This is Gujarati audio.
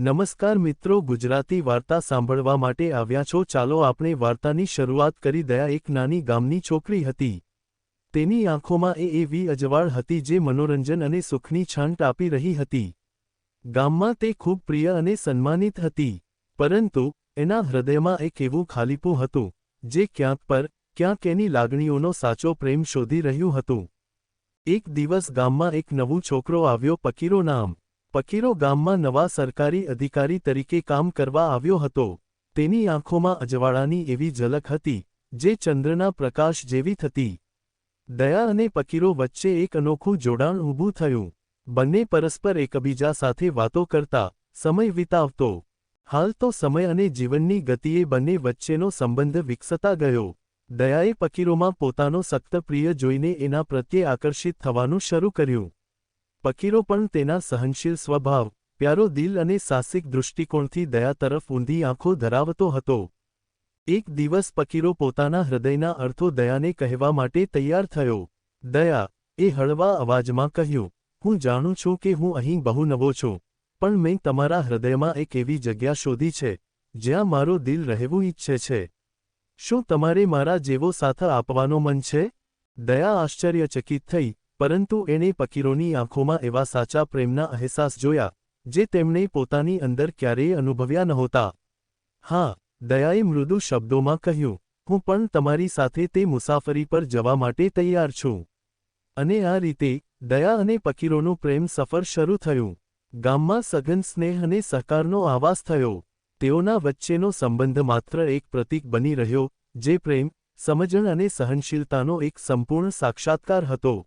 નમસ્કાર મિત્રો, ગુજરાતી વાર્તા સાંભળવા માટે આવ્યા છો. ચાલો આપણે વાર્તાની શરૂઆત કરી દયા એક નાની ગામની છોકરી હતી. તેની આંખોમાં એ એવી અજવાળ હતી જે મનોરંજન અને સુખની છાંટ આપી રહી હતી. ગામમાં તે ખૂબ પ્રિય અને સન્માનિત હતી. પરંતુ એના હૃદયમાં એક એવું ખાલીપું હતું, જે ક્યાંક પર ક્યાંક એની લાગણીઓનો સાચો પ્રેમ શોધી રહ્યું હતું. એક દિવસ ગામમાં એક નવું છોકરો આવ્યો, પકીરો નામ પકીરો ગામમાં નવા સરકારી અધિકારી તરીકે કામ કરવા આવ્યો હતો. તેની આંખોમાં અજવાળાની એવી ઝલક હતી, જે ચંદ્રના પ્રકાશ જેવી થતી. દયા અને પકીરો વચ્ચે એક અનોખું જોડાણ ઊભું થયું. બંને પરસ્પર એકબીજા સાથે વાતો કરતા સમય વિતાવતો. હાલ તો સમય અને જીવનની ગતિએ બંને વચ્ચેનો સંબંધ વિકસતા ગયો. દયાએ પકીરોમાં પોતાનો સખ્ત પ્રિય જોઈને એના પ્રત્યે આકર્ષિત થવાનું શરૂ કર્યું. પકીરો પણ તેના સહનશીલ સ્વભાવ, પ્યારો દિલ અને સાહસિક દૃષ્ટિકોણથી દયા તરફ ઊંધી આંખો ધરાવતો હતો. એક દિવસ પકીરો પોતાના હૃદયના અર્થો દયાને કહેવા માટે તૈયાર થયો. દયા, એ હળવા અવાજમાં કહ્યું, હું જાણું છું કે હું અહીં બહુ નવો છું, પણ મેં તમારા હૃદયમાં એક એવી જગ્યા શોધી છે, જ્યાં મારો દિલ રહેવું ઈચ્છે છે. શું તમારે મારા જેવો સાથ આપવાનો મન છે? દયા આશ્ચર્યચકિત થઈ પરંતુ એણે પકીરોની આંખોમાં એવા સાચા પ્રેમના અહેસાસ જોયા, જે તેમણે પોતાની અંદર ક્યારેય અનુભવ્યા નહોતા. હા, દયાએ મૃદુ શબ્દોમાં કહ્યું, હું પણ તમારી સાથે તે મુસાફરી પર જવા માટે તૈયાર છું. અને આ રીતે દયા અને પકીરોનું પ્રેમ સફર શરૂ થયું. ગામમાં સઘન સ્નેહ અને સહકારનો આવાસ થયો. તેઓના વચ્ચેનો સંબંધ માત્ર એક પ્રતીક બની રહ્યો, જે પ્રેમ, સમજણ અને સહનશીલતાનો એક સંપૂર્ણ સાક્ષાત્કાર હતો.